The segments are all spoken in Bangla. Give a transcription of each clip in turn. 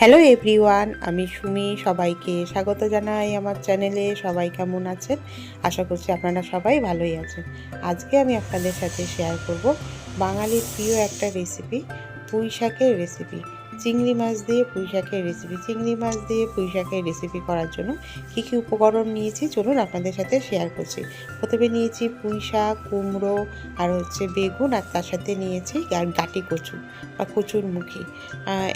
হ্যালো এভরিওয়ান আমি সুমি, সবাইকে স্বাগত জানাই আমার চ্যানেলে সবাই কেমন আছেন? আশা করছি আপনারা সবাই ভালোই আছেন। আজকে আমি আপনাদের সাথে শেয়ার করব বাঙালির প্রিয় একটা রেসিপি পুঁই শাকের রেসিপি চিংড়ি মাছ দিয়ে পুঁই শাকের রেসিপি চিংড়ি মাছ দিয়ে পুঁই শাকের রেসিপি করার জন্য কী কী উপকরণ নিয়েছি চলুন আপনাদের সাথে শেয়ার করছি। প্রথমে নিয়েছি পুঁই শাক কুমড়ো আর হচ্ছে বেগুন আর তার সাথে নিয়েছি আর গাটি কচু বা কচুর মুখী।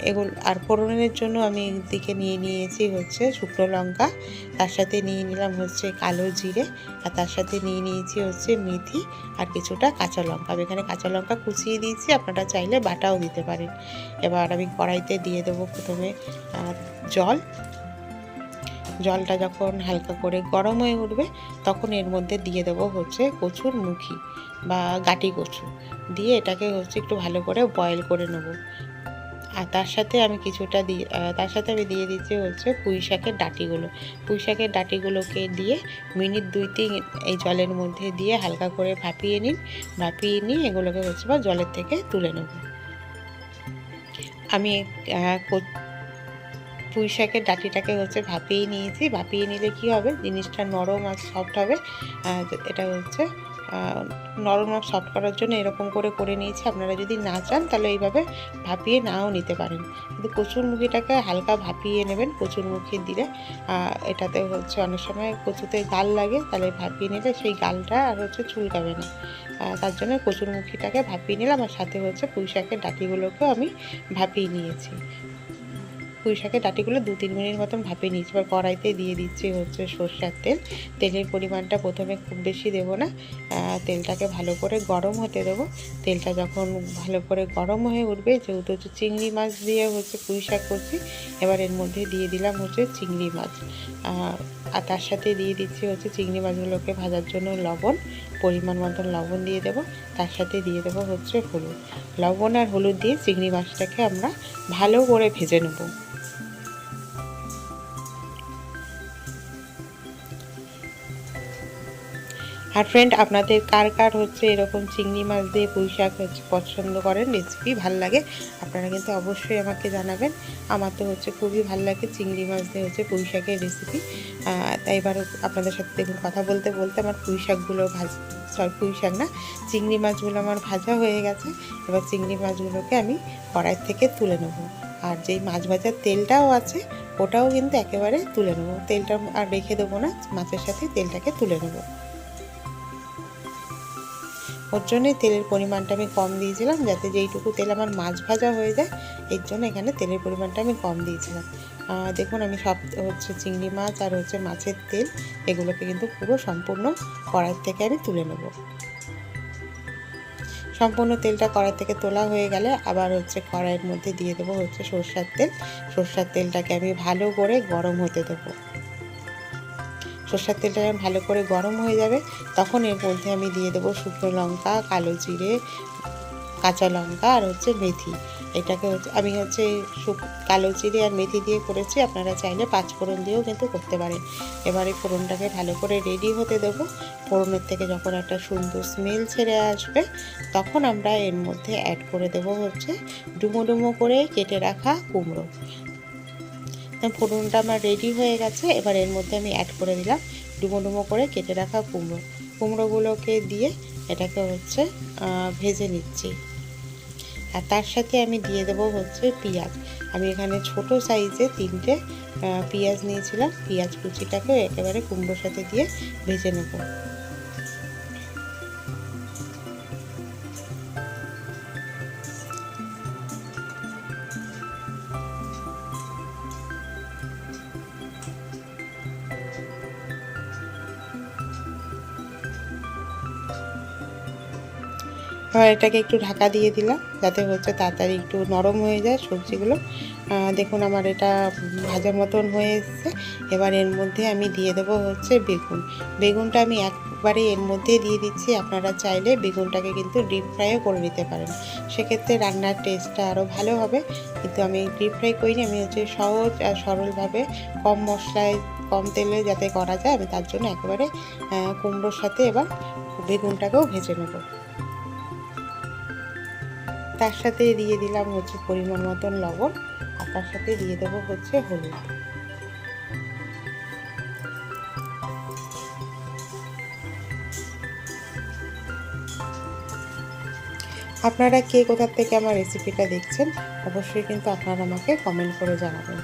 এগুলো আর ফোড়নের জন্য আমি দিকে নিয়ে নিয়েছি হচ্ছে শুকনো লঙ্কা, তার সাথে নিয়ে নিলাম হচ্ছে কালো জিরে আর তার সাথে নিয়ে নিয়েছি হচ্ছে মেথি আর কিছুটা কাঁচা লঙ্কা। আমি এখানে কাঁচা লঙ্কা কুচিয়ে দিয়েছি, আপনারা চাইলে বাটাও দিতে পারেন। এবার আমি কড়াইতে দিয়ে দেবো প্রথমে জল। জলটা যখন হালকা করে গরম হয়ে উঠবে, তখন এর মধ্যে দিয়ে দেবো হচ্ছে কচুর মুখি বা গাটি কচু। দিয়ে এটাকে হচ্ছে একটু ভালো করে বয়েল করে নেব। আর তার সাথে আমি কিছুটা দিয়ে তার সাথে আমি দিয়ে দিচ্ছি হচ্ছে পুঁই শাকের ডাঁটিগুলো। পুঁই শাকের ডাঁটিগুলোকে দিয়ে মিনিট দুই তিন এই জলের মধ্যে দিয়ে হালকা করে ভাপিয়ে নিন। ভাপিয়ে নিয়ে এগুলোকে হচ্ছে বা জলের থেকে তুলে নেব। আমি পুঁই শাকের ডাটিটাকে হচ্ছে ভাপিয়ে নিয়েছি। ভাপিয়ে নিলে কি হবে? জিনিসটা নরম আর সফট হবে। এটা হচ্ছে নরম আর সফট করার জন্য এরকম করে করে নিয়েছি। আপনারা যদি না চান, তাহলে এইভাবে ভাপিয়ে নাও নিতে পারেন। কিন্তু কচুর মুখিটাকে হালকা ভাপিয়ে নেবেন, কচুর মুখি দিলে। এটাতে হচ্ছে অনেক সময় কচুতে গাল লাগে, তাহলে ভাপিয়ে নিলে সেই গালটা আর হচ্ছে চুলকাবে না। তার জন্য কচুর মুখিটাকে ভাপিয়ে নিলাম, আর সাথে হচ্ছে পুঁই শাকের ডাঁটিগুলোকেও আমি ভাপিয়ে নিয়েছি। পুঁই শাকের ডাঁটিগুলো দু তিন মিনিট মতন ভাপিয়ে নিয়েছি। এবার কড়াইতে দিয়ে দিচ্ছি হচ্ছে সর্ষের তেল। তেলের পরিমাণটা প্রথমে খুব বেশি দেবো না। তেলটাকে ভালো করে গরম হতে দেবো। তেলটা যখন ভালো করে গরম হয়ে উঠবে, যেহেতু হচ্ছে চিংড়ি মাছ দিয়ে হচ্ছে পুঁই শাক করছি, এবার এর মধ্যে দিয়ে দিলাম হচ্ছে চিংড়ি মাছ। আর তার সাথে দিয়ে দিচ্ছি হচ্ছে চিংড়ি মাছগুলোকে ভাজার জন্য লবণ। পরিমাণ মতন লবণ দিয়ে দেব। তার সাথে দিয়ে দেব হচ্ছে হলুদ। লবণ আর হলুদ দিয়ে চিংড়ি মাছটাকে আমরা ভালো করে ভেজে নেব। আর ফ্রেন্ড আপনাদের কার কার হচ্ছে এরকম চিংড়ি মাছ দিয়ে পুঁই শাক হচ্ছে পছন্দ করেন? রেসিপি ভালো লাগে? আপনারা কিন্তু অবশ্যই আমাকে জানাবেন। আমার তো হচ্ছে খুবই ভালো লাগে চিংড়ি মাছ দিয়ে হচ্ছে পুঁই শাকের রেসিপি তাই এবার আপনাদের সাথে দেখুন, কথা বলতে বলতে আমার পুঁই শাকগুলো ভাজ সরি পুঁই শাক না, চিংড়ি মাছগুলো আমার ভাজা হয়ে গেছে। এবার চিংড়ি মাছগুলোকে আমি কড়াই থেকে তুলে নেব। আর যেই মাছ ভাজার তেলটাও আছে, ওটাও কিন্তু একেবারে তুলে নেব। তেলটা আর রেখে দেবো না, মাছের সাথে তেলটাকে তুলে নেব। ওর জন্যই তেলের পরিমাণটা আমি কম দিয়েছিলাম, যাতে যেইটুকু তেল আমার মাছ ভাজা হয়ে যায়, এর জন্য এখানে তেলের পরিমাণটা আমি কম দিয়েছিলাম। দেখুন আমি সব হচ্ছে চিংড়ি মাছ আর হচ্ছে মাছের তেল, এগুলোকে কিন্তু পুরো সম্পূর্ণ কড়াই থেকে আমি তুলে নেব। সম্পূর্ণ তেলটা কড়াই থেকে তোলা হয়ে গেলে আবার হচ্ছে কড়াইয়ের মধ্যে দিয়ে দেবো হচ্ছে সর্ষার তেল। সর্ষার তেলটাকে আমি ভালো করে গরম হতে দেবো। সর্ষের তেলটা ভালো করে গরম হয়ে যাবে, তখন এর মধ্যে আমি দিয়ে দেবো শুকনো লঙ্কা, কালো জিরে, কাঁচা লঙ্কা আর হচ্ছে মেথি। এটাকে হচ্ছে, আমি হচ্ছে কালো জিরে আর মেথি দিয়ে করেছি, আপনারা চাইলে পাঁচ ফোড়ন দিয়েও কিন্তু করতে পারেন। এবারে ফোড়নটাকে ভালো করে রেডি হতে দেবো। ফোড়নের থেকে যখন একটা সুন্দর স্মেল ছেড়ে আসবে, তখন আমরা এর মধ্যে অ্যাড করে দেবো হচ্ছে ডুমো ডুমো করে কেটে রাখা কুমড়ো। ফোড়নটা আমার রেডি হয়ে গেছে। এবার এর মধ্যে আমি অ্যাড করে দিলাম ডুমো ডুমো করে কেটে রাখা কুমড়ো। কুমড়োগুলোকে দিয়ে এটাকে হচ্ছে ভেজে নিচ্ছি। আর তার সাথে আমি দিয়ে দেবো হচ্ছে পেঁয়াজ। আমি এখানে ছোট সাইজে তিনটে পেঁয়াজ নিয়েছিলাম। পেঁয়াজ কুচিটাকে একেবারে কুমড়োর সাথে দিয়ে ভেজে নেব। এবার এটাকে একটু ঢাকা দিয়ে দিলাম, যাতে হচ্ছে তাড়াতাড়ি একটু নরম হয়ে যায় সবজিগুলো। দেখুন আমার এটা ভাজার মতন হয়ে এসছে। এবার এর মধ্যে আমি দিয়ে দেবো হচ্ছে বেগুন। বেগুনটা আমি একবারে এর মধ্যে দিয়ে দিচ্ছি। আপনারা চাইলে বেগুনটাকে কিন্তু ডিপ ফ্রাইও করে নিতে পারেন। সেক্ষেত্রে রান্নার টেস্টটা আরও ভালো হবে। কিন্তু আমি ডিপ ফ্রাই করিনি, আমি হচ্ছে সহজ আর সরলভাবে কম মশলায়, কম তেলে যাতে করা যায়, আমি তার জন্য একেবারে কুমড়োর সাথে এবার বেগুনটাকেও ভেজে নেব। তার সাথে দিয়ে দিলাম হচ্ছে পরিমাণ মতন লবণ, আর তার সাথে দিয়ে দেবো হচ্ছে হলুদ। আপনারা কে কোথার থেকে আমার রেসিপিটা দেখছেন, অবশ্যই কিন্তু আপনারা আমাকে কমেন্ট করে জানাবেন।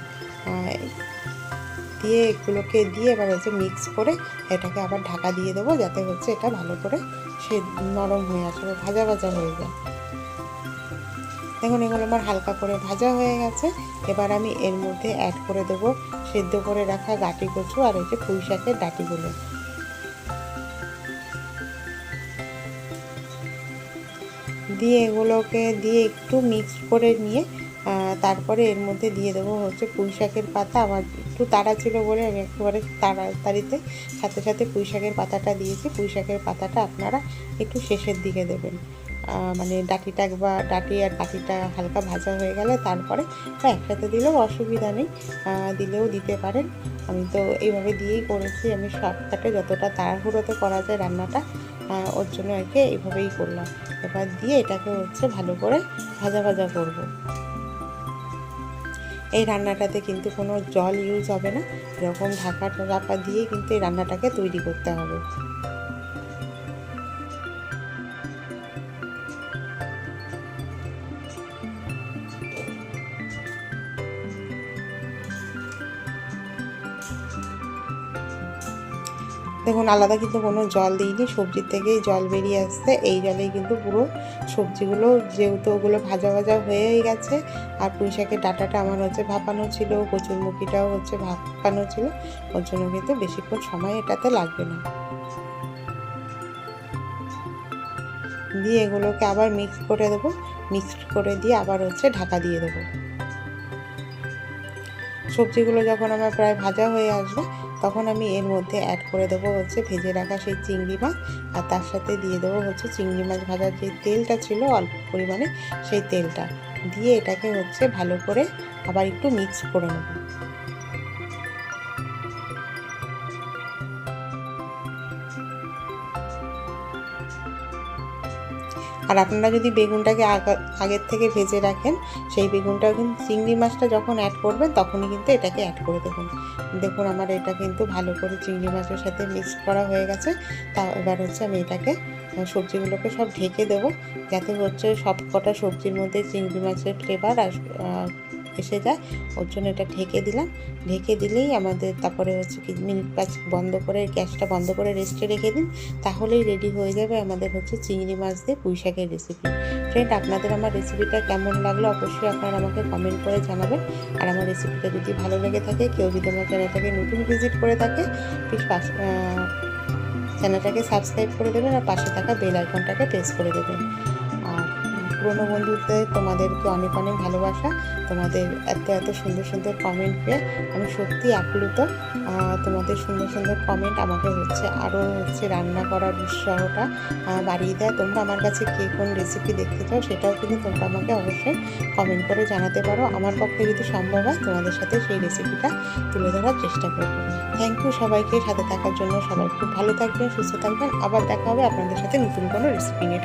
দিয়ে এগুলোকে দিয়ে এবার হচ্ছে মিক্স করে এটাকে আবার ঢাকা দিয়ে দেবো, যাতে হচ্ছে এটা ভালো করে সে নরম হয়ে আসবে ভাজা ভাজা হয়ে যায়। দেখুন, এগুলো আমার হালকা করে ভাজা হয়ে গেছে। এবার আমি এর মধ্যে অ্যাড করে দেবো সেদ্ধ করে রাখা গাটি কচু আর এই যে পুঁই শাকের ডাটিগুলো। দিয়ে এগুলোকে দিয়ে একটু মিক্স করে নিয়ে তারপরে এর মধ্যে দিয়ে দেবো হচ্ছে পুঁই শাকের পাতা। আমার একটু তাড়া ছিল বলে আমি একেবারে তাড়াতাড়িতে সাথে সাথে পুঁই শাকের পাতাটা দিয়েছি। পুঁই শাকের পাতাটা আপনারা একটু শেষের দিকে দেবেন। মানে ডাটিটা বা ডাটি আর ডাটিটা হালকা ভাজা হয়ে গেলে তারপরে বা একসাথে দিলেও অসুবিধা নেই। দিলেও দিতে পারেন। আমি তো এইভাবে দিয়েই করেছি। আমি শর্টকাটে যতটা তাড়াহুড়োতে করা যায় রান্নাটা ওর জন্য আর কি এইভাবেই করলাম। এবার দিয়ে এটাকে হচ্ছে ভালো করে ভাজা ভাজা করব। এই রান্নাটাতে কিন্তু কোনো জল ইউজ হবে না। এরকম ঢাকা চাপা দিয়ে কিন্তু এই রান্নাটাকে তৈরি করতে হবে। দেখুন, আলাদা কিন্তু কোনো জল দিইনি, সবজির থেকেই জল বেরিয়ে আসছে। এই জলেই কিন্তু পুরো সবজিগুলো, যেহেতু ওগুলো ভাজা ভাজা হয়েই গেছে, আর পুঁই শাকের ডাটাটা আমার হচ্ছে ভাপানো ছিল, কচুরমুখিটাও হচ্ছে ভাপানো ছিল, ওর জন্য কিন্তু বেশিক্ষণ সময় এটাতে লাগবে না। দিয়ে এগুলোকে আবার মিক্স করে দেবো মিক্সড করে দিয়ে আবার হচ্ছে ঢাকা দিয়ে দেবো। সবজিগুলো যখন আমার প্রায় ভাজা হয়ে আসবে, তখন আমি এর মধ্যে অ্যাড করে দেবো হচ্ছে ভেজে রাখা সেই চিংড়ি মাছ, আর তার সাথে দিয়ে দেবো হচ্ছে চিংড়ি মাছ ভাজার যে তেলটা ছিল, অল্প পরিমাণে সেই তেলটা। দিয়ে এটাকে হচ্ছে ভালো করে আবার একটু মিক্স করে নেব। আর আপনারা যদি বেগুনটাকে আগের থেকে ভেজে রাখেন, সেই বেগুনটাও কিন্তু চিংড়ি মাছটা যখন অ্যাড করবেন, তখনই কিন্তু এটাকে অ্যাড করে দেবেন। দেখুন আমার এটা কিন্তু ভালো করে চিংড়ি মাছের সাথে মিক্স করা হয়ে গেছে। তা এবার হচ্ছে আমি এটাকে সবজিগুলোকে সব ঢেকে দেবো, যাতে হচ্ছে সব কটা সবজির মধ্যে চিংড়ি মাছের ফ্লেভার আর এসে যায়। ওর জন্য এটা ঢেকে দিলাম। ঢেকে দিলেই আমাদের তারপরে হচ্ছে কি মিনিট পাঁচ বন্ধ করে, গ্যাসটা বন্ধ করে রেস্টে রেখে দিন। তাহলেই রেডি হয়ে যাবে আমাদের হচ্ছে চিংড়ি মাছ দিয়ে পুঁই শাকের রেসিপি ফ্রেন্ড আপনাদের আমার রেসিপিটা কেমন লাগল অবশ্যই আপনারা আমাকে কমেন্ট করে জানাবেন। আর আমার রেসিপিটা যদি ভালো লেগে থাকে, কেউ যদি আমার চ্যানেলটাকে নতুন ভিজিট করে থাকে প্লিজ চ্যানেলটাকে সাবস্ক্রাইব করে দেবেন আর পাশে থাকা বেল আইকনটাকে প্রেস করে দেবেন। পুরনো বন্ধুদের তোমাদেরকে অনেক অনেক ভালোবাসা। তোমাদের এত এত সুন্দর সুন্দর কমেন্ট পেয়ে আমি সত্যি আপ্লুত। তোমাদের সুন্দর সুন্দর কমেন্ট আমাকে হচ্ছে আরও হচ্ছে রান্না করার উৎসাহটা বাড়িয়ে দেয়। তোমরা আমার কাছে কে কোন রেসিপি দেখতে চাও সেটাও কিন্তু তোমরা আমাকে অবশ্যই কমেন্ট করে জানাতে পারো। আমার পক্ষে যদি সম্ভব হয় তোমাদের সাথে সেই রেসিপিটা তুলে ধরার চেষ্টা করব। থ্যাংক ইউ সবাইকে, সাথে থাকার জন্য সবাই খুব ভালো থাকবেন, সুস্থ থাকবেন। আবার দেখা হবে আপনাদের সাথে নতুন কোনো রেসিপি নিয়ে।